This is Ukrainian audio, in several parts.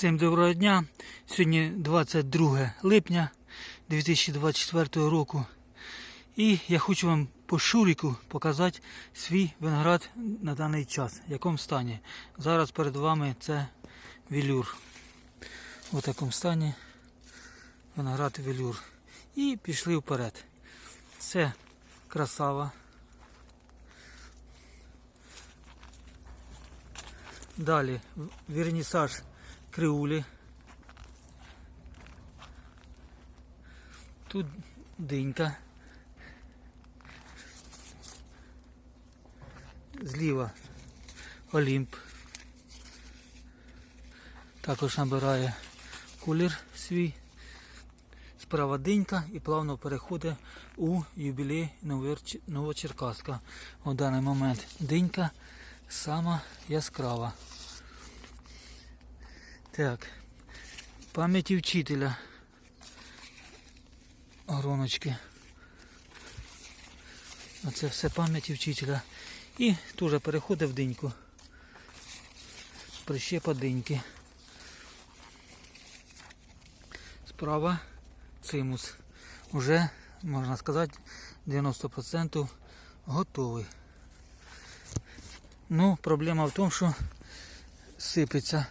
Всім доброго дня. Сьогодні 22 липня 2024 року. І я хочу вам по шуріку показати свій виноград на даний час, в якому стані. Зараз перед вами це велюр. У такому стані виноград велюр. І пішли вперед. Це красава. Далі вернісаж криулі. Тут динька. Зліва Олімп. Також набирає колір свій. Справа динька і плавно переходить у юбілей Новочеркаська. У даний момент динька сама яскрава. Так. Пам'яті вчителя. Гроночки. Оце все пам'яті вчителя. І теж переходить в диньку. Прищепа диньки. Справа цимус. Уже, можна сказати, 90% готовий. Ну, проблема в тому, що сипеться.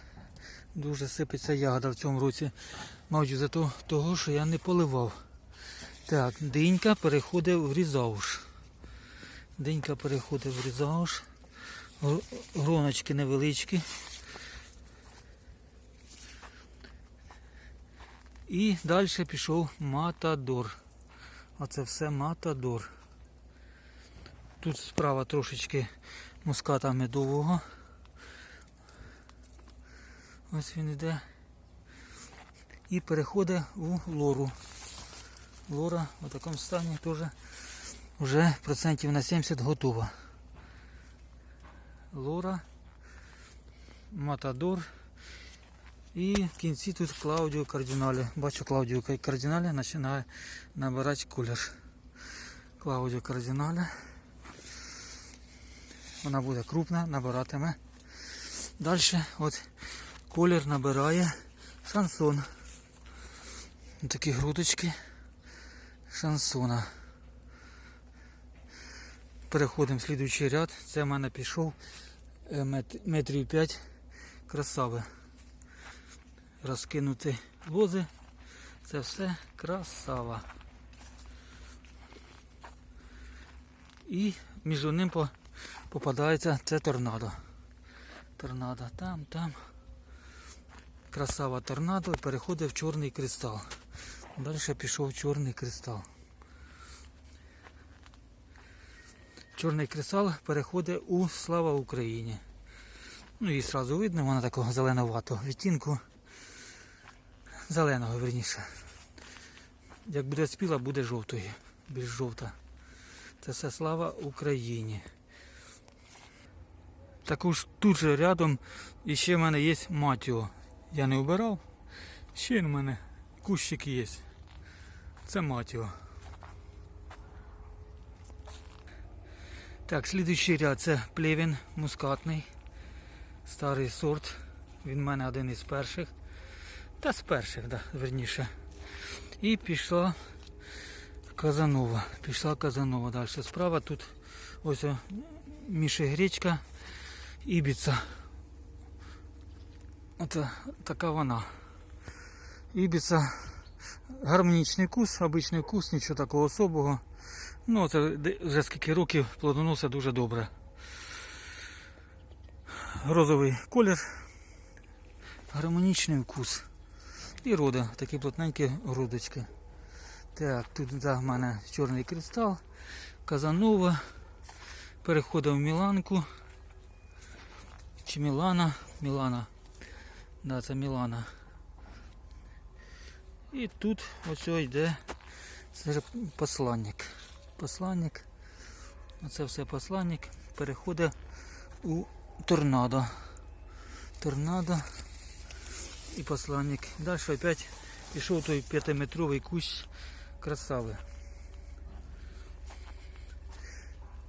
Дуже сипеться ягода в цьому році. Мабуть, за то- того, що я не поливав. Так, динька переходить в різауш. Динька переходить в різауш. Гроночки невеличкі. І далі пішов матадор. Оце все матадор. Тут справа трошечки муската медового. Ось він іде. І переходить у лору. Лора в такому стані теж вже процентів на 70 готова. Лора, Матадор. І в кінці тут Клаудіо Кардиналі. Бачу Клаудіо Кардиналі починає набирати колір. Клаудіо Кардиналі. Вона буде крупна, набиратиме. Далі от колір набирає шансон. Такі грудочки шансона. Переходимо в слідуючий ряд. Це в мене пішов е, метрів 5 красави. Розкинути лози. Це все красава. І між ним попадається це торнадо. Торнадо там, там. Красава торнадо переходить в чорний кристал. Далі пішов чорний кристал. Чорний кристал переходить у Слава Україні. Ну і одразу видно, вона такого зеленоватого відтінку. Зеленого, верніше. Як буде спіла, буде жовтою. Більш жовта. Це все слава Україні. Також тут же рядом іще в мене є матіо. Я не обирав. Ще в мене кущик є. Це матіо. Так, слідуючий ряд це плевін мускатний. Старий сорт. Він в мене один із перших. Та з перших, да, верніше. І пішла Казанова. Пішла Казанова. Далі справа тут ось Міші Гречка, Ібіца. Оце така вона. Ібіца гармонічний кус, обичний кус, нічого такого особого. Ну, це вже скільки років плодоносить дуже добре. Розовий колір, гармонічний вкус. І рода, такі плотненькі грудочки. Так, тут в мене чорний кристал, Казанова. Переходимо в Міланку. Чи Мілана? Мілана. Да, це Мілана. І тут ось йде це посланник. Посланник. Оце все посланник. Переходить у торнадо. Торнадо і посланник. Далі опять пішов той п'ятиметровий кущ красави.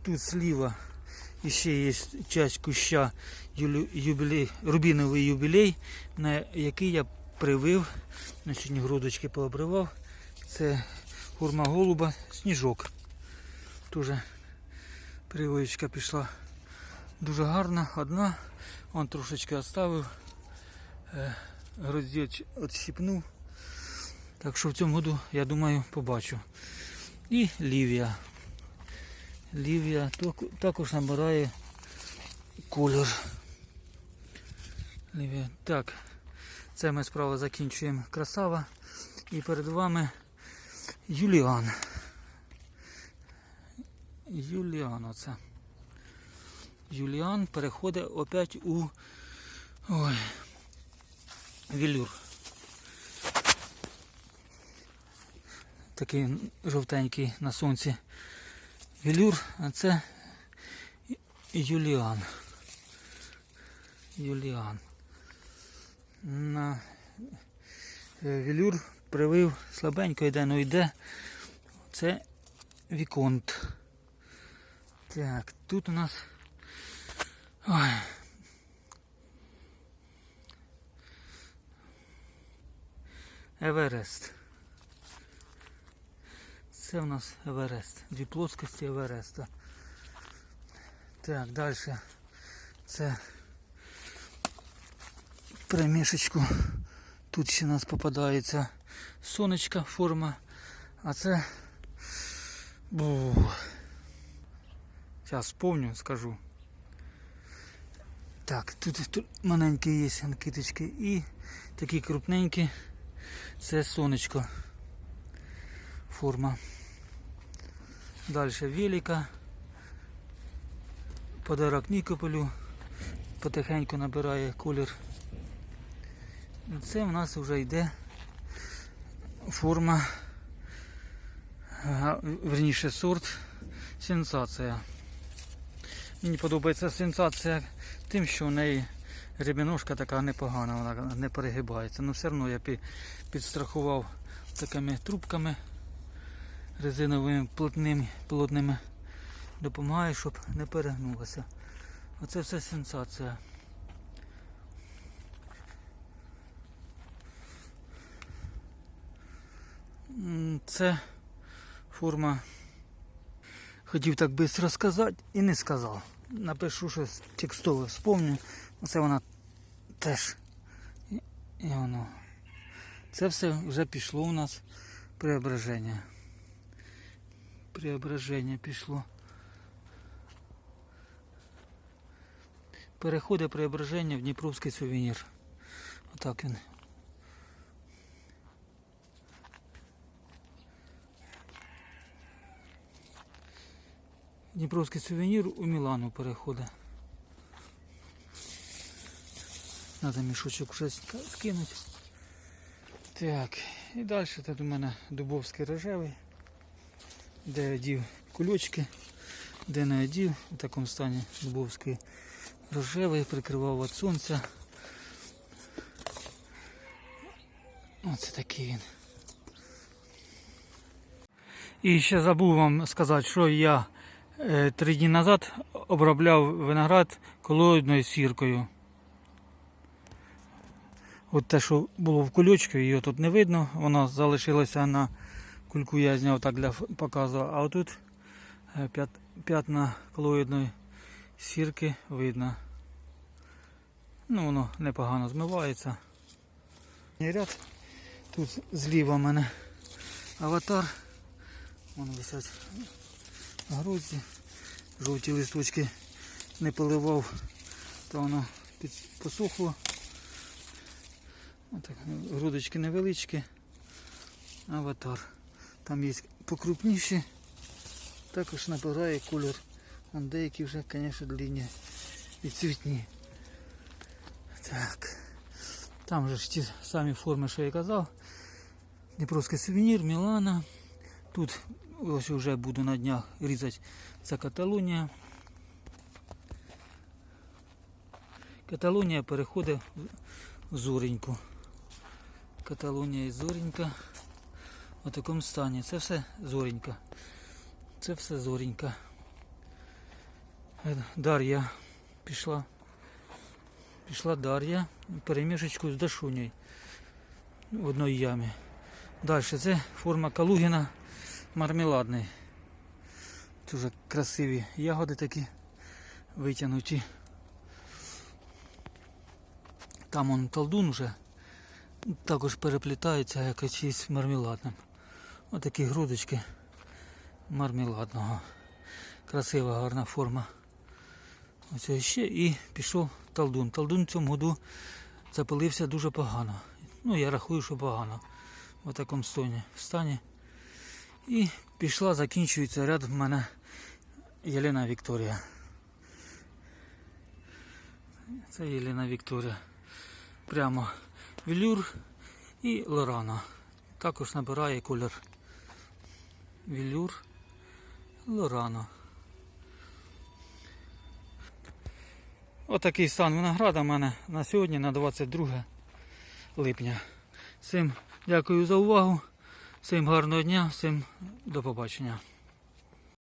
Тут зліва І ще є часть куща юбілей, рубіновий юбілей, на який я привив, на сьогодні грудочки пообривав. Це хурма голуба, сніжок. Дуже прививочка пішла дуже гарна, одна. Он трошечки оставив, е, гроздець відщипнув. Так що в цьому году, я думаю, побачу. І Лівія. Лівія також набирає колір. Лівія. Так, це ми справа закінчуємо красава. І перед вами Юліан. Юліан оце. Юліан переходить опять у ой, вілюр. Такий жовтенький на сонці велюр, а це Юліан. Юліан. На е, велюр привив слабенько йде, ну йде. Це Віконт. Так, тут у нас. Ой. Еверест. Це у нас Еверест. Дві плоскості Евереста. Так, далі. Це примішечку. Тут ще у нас попадається сонечка форма. А це. Бу. Зараз помню, скажу. Так, тут, тут маленькі є анкіточки і такі крупненькі. Це сонечко. Форма. Далі велика. Подарок Нікополю. Потихеньку набирає колір. Це в нас вже йде форма, верніше сорт сенсація. Мені подобається сенсація тим, що в неї рябіножка така непогана, вона не перегибається. Ну все одно я підстрахував такими трубками резиновими плотними, плотними. Допомагає, щоб не перегнулося. Оце все сенсація. Це форма. Хотів так швидко сказати і не сказав. Напишу щось текстове, вспомню. Оце вона теж. І воно. Це все вже пішло у нас преображення. Преображення пішло. Переходить преображення в Дніпровський сувенір. Отак він. Дніпровський сувенір у Мілану переходить. Надо мішочок вже скинути. Так, і далі тут у мене дубовський рожевий, де я одів кульочки, де не одів, у такому стані дубовський рожевий, прикривав від сонця. Оце такий він. І ще забув вам сказати, що я е, три дні назад обробляв виноград колоїдною сіркою. От те, що було в кульочку, її тут не видно, вона залишилася на кульку, я зняв так для показу, а отут е, п'ятна колоїдної сірки видно. Ну, воно непогано змивається. Ряд. Тут зліва в мене аватар. Вон висять грузі. Жовті листочки не поливав, то воно під, посохло. Отак, грудочки невеличкі. Аватар. Там є покрупніші. Також набирає кольор. Вон деякі вже, звісно, длинні і цвітні. Так. Там же ж ті самі форми, що я казав. Дніпровський сувенір, Мілана. Тут ось вже буду на днях різати. Це Каталонія. Каталонія переходить в Зореньку. Каталонія і Зоренька. У такому стані. Це все Зоренька. Це все Зоренька. Е, Дар'я пішла. Пішла Дар'я перемішечку з Дашунею в одній ямі. Далі це форма Калугіна мармеладний. Дуже красиві ягоди такі витягнуті. Там он колдун уже також переплітається якось із мармеладним. Отакі грудочки мармеладного. Красива гарна форма. Ось ще і пішов талдун. Талдун в цьому году запилився дуже погано. Ну, я рахую, що погано. В такому стані. Стані. І пішла, закінчується ряд в мене Єлена Вікторія. Це Єлена Вікторія. Прямо Вілюр і Лорана. Також набирає колір. Вілюр, Лорано. Отакий стан винограда в мене на сьогодні, на 22 липня. Всім дякую за увагу. Всім гарного дня, всім до побачення.